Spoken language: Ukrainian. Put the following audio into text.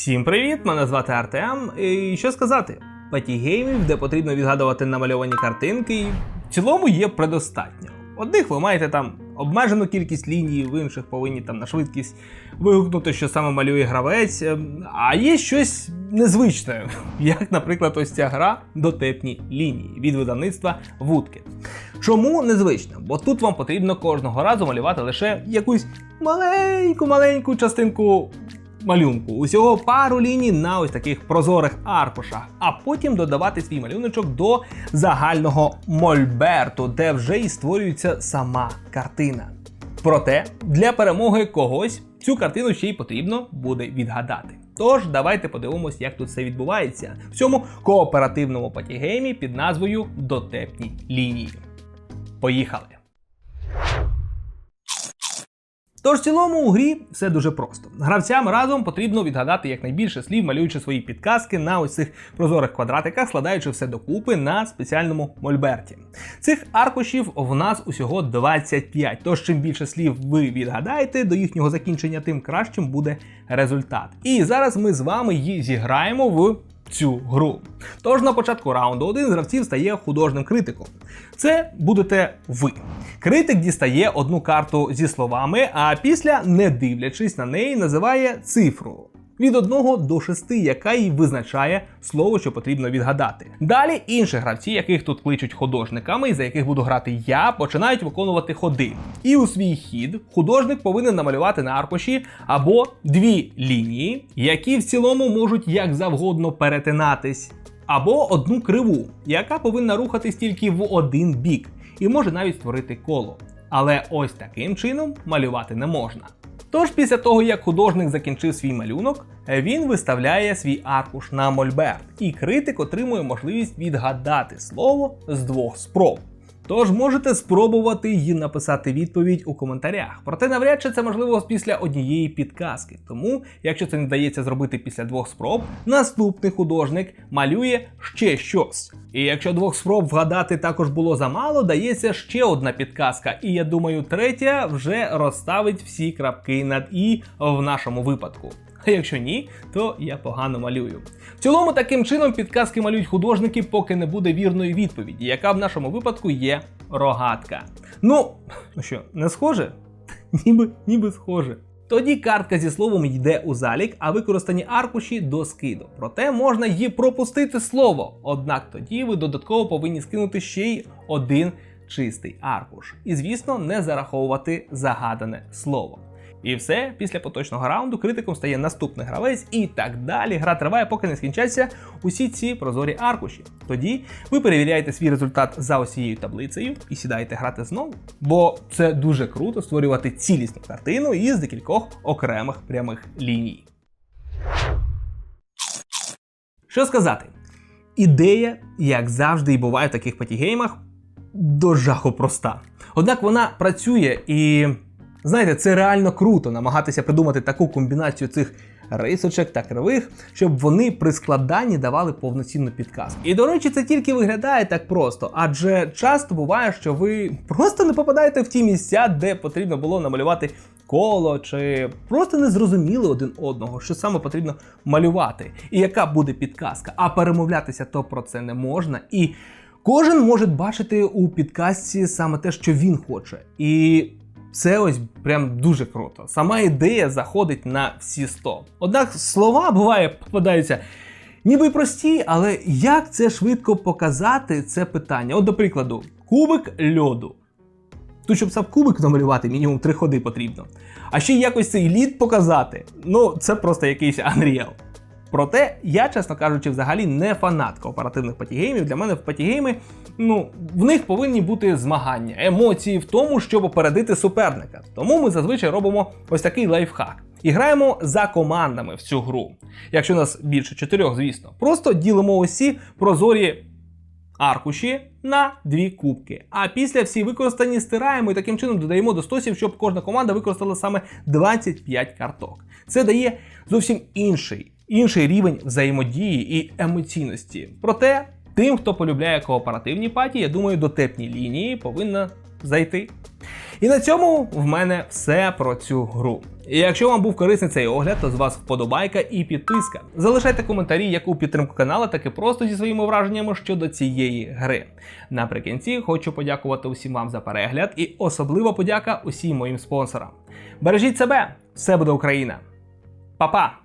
Всім привіт! Мене звати Артем. І що сказати? Патігеймів, де потрібно відгадувати намальовані картинки, в цілому є предостатньо. Одних ви маєте там обмежену кількість ліній, в інших повинні там на швидкість вигукнути, що саме малює гравець. Ем, А є щось незвичне, як, наприклад, ось ця гра дотепні лінії від видавництва Вудки. Чому незвично? Бо тут вам потрібно кожного разу малювати лише якусь маленьку-маленьку частинку малюнку. Усього пару ліній на ось таких прозорих аркушах, а потім додавати свій малюночок до загального мольберту, де вже і створюється сама картина. Проте для перемоги когось цю картину ще й потрібно буде відгадати. Тож давайте подивимось, як тут все відбувається в цьому кооперативному патігеймі під назвою Дотепні лінії. Поїхали! Тож в цілому у грі все дуже просто. Гравцям разом потрібно відгадати якнайбільше слів, малюючи свої підказки на ось цих прозорих квадратиках, складаючи все докупи на спеціальному мольберті. Цих аркушів в нас усього 25. Тож чим більше слів ви відгадаєте до їхнього закінчення, тим кращим буде результат. І зараз ми з вами її зіграємо в цю гру. Тож на початку раунду один з гравців стає художним критиком. Це будете ви. Критик дістає одну карту зі словами, а після, не дивлячись на неї, називає цифру. Від 1 до 6, яка й визначає слово, що потрібно відгадати. Далі інші гравці, яких тут кличуть художниками, і за яких буду грати я, починають виконувати ходи. І у свій хід художник повинен намалювати на аркуші або дві лінії, які в цілому можуть як завгодно перетинатись, або одну криву, яка повинна рухатись тільки в один бік, і може навіть створити коло. Але ось таким чином малювати не можна. Тож після того, як художник закінчив свій малюнок, він виставляє свій аркуш на мольберт, і критик отримує можливість відгадати слово з двох спроб. Тож можете спробувати її написати відповідь у коментарях. Проте навряд чи це можливо після однієї підказки. Тому, якщо це не вдається зробити після двох спроб, наступний художник малює ще щось. І якщо двох спроб вгадати також було замало, дається ще одна підказка. І я думаю, третя вже розставить всі крапки над і в нашому випадку. А якщо ні, то я погано малюю. В цілому таким чином підказки малюють художники, поки не буде вірної відповіді, яка в нашому випадку є рогатка. Ну, ну що, не схоже? Ніби, ніби схоже. Тоді картка зі словом йде у залік, а використані аркуші до скиду. Проте можна її пропустити слово. Однак тоді ви додатково повинні скинути ще й один чистий аркуш. І, звісно, не зараховувати загадане слово. І все, після поточного раунду критиком стає наступний гравець, і так далі. Гра триває, поки не скінчаться усі ці прозорі аркуші. Тоді ви перевіряєте свій результат за ось цією таблицею і сідаєте грати знову. Бо це дуже круто створювати цілісну картину із декількох окремих прямих ліній. Що сказати? Ідея, як завжди і буває в таких патігеймах, до жаху проста. Однак вона працює і. Знаєте, це реально круто намагатися придумати таку комбінацію цих рисочок та кривих, щоб вони при складанні давали повноцінну підказку. І до речі, це тільки виглядає так просто, адже часто буває, що ви просто не попадаєте в ті місця, де потрібно було намалювати коло, чи просто не зрозуміли один одного, що саме потрібно малювати, і яка буде підказка. А перемовлятися то про це не можна. І кожен може бачити у підказці саме те, що він хоче. І це ось прям дуже круто. Сама ідея заходить на всі 100. Однак слова буває попадаються ніби прості, але як це швидко показати це питання? От, до прикладу, кубик льоду. Тут, щоб сам кубик намалювати, мінімум три ходи потрібно. А ще якось цей лід показати. Ну, це просто якийсь Unreal. Проте, я, чесно кажучи, взагалі не фанат кооперативних патігеймів. Для мене в патігейми, ну, в них повинні бути змагання, емоції в тому, щоб опередити суперника. Тому ми зазвичай робимо ось такий лайфхак. І граємо за командами в цю гру. Якщо нас більше чотирьох, звісно, просто ділимо усі прозорі аркуші на дві кубки. А після всі використані стираємо і таким чином додаємо до стосів, щоб кожна команда використала саме 25 карток. Це дає зовсім інший інший рівень взаємодії і емоційності. Проте тим, хто полюбляє кооперативні паті, я думаю, дотепні лінії повинна зайти. І на цьому в мене все про цю гру. І якщо вам був корисний цей огляд, то з вас вподобайка і підписка. Залишайте коментарі як у підтримку каналу, так і просто зі своїми враженнями щодо цієї гри. Наприкінці хочу подякувати усім вам за перегляд і особливо подяка усім моїм спонсорам. Бережіть себе, все буде Україна! Па-па!